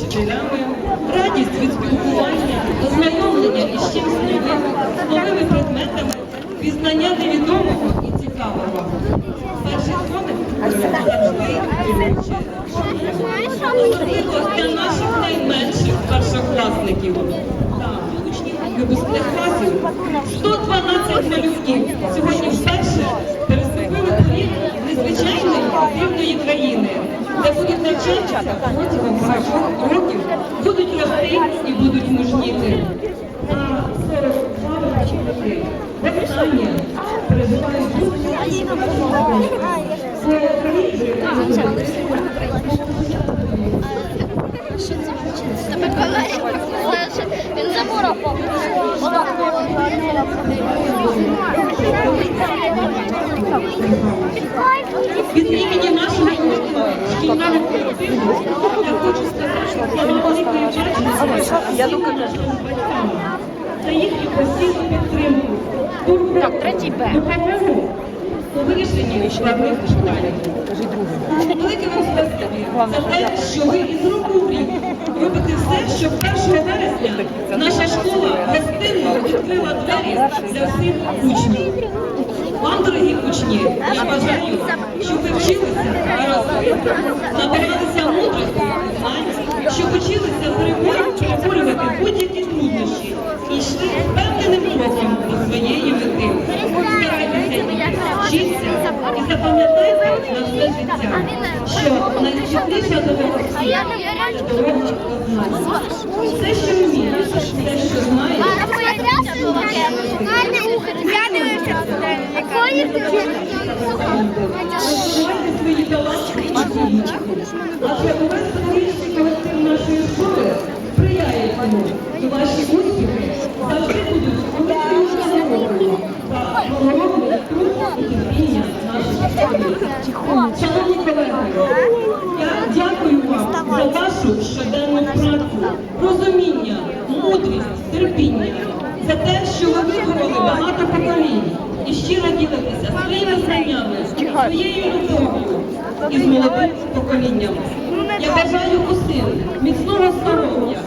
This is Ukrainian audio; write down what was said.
вчителями, радість від спілкування, ознайомлення із чимсь новим, з новими предметами, пізнання невідомого і цікавого. Перший дзвоник Особливо для наших найменших першокласників. Учнів випускних класів. 112 малюків сьогодні вперше переступили поріг незвичайної дивної країни, де будуть навчатися протягом багатьох років, будуть рости і будуть мужніти. На 42 дітей Виховання переживають всім нашим батькам за їхню постійну підтримку, Так, третій Б. вирішенні складних питань. Велике вам спасибі за те, що ви із року в рік робите все, щоб 1 вересня наша школа гостинно відкрила двері для всіх учнів. Вам, дорогі учні, я бажаю, щоб ви вчилися росли, набиралися мудрості впевненим кроком до своєї мети. Старайтеся, вчіться і запам'ятайте на все життя, що найчутніша дорога всіх – дорога до знань. Все, що вмієш, все, що знаєш, Розвивайте свої таланти і здібності. Адже увесь педагогічний Шановні колеги, я дякую вам за вашу щоденну працю, розуміння, мудрість, терпіння, за те, що ви виховали багато поколінь. І щиро ділитеся своїми знаннями, своєю любов'ю із молодим поколінням. Я бажаю усім міцного здоров'я,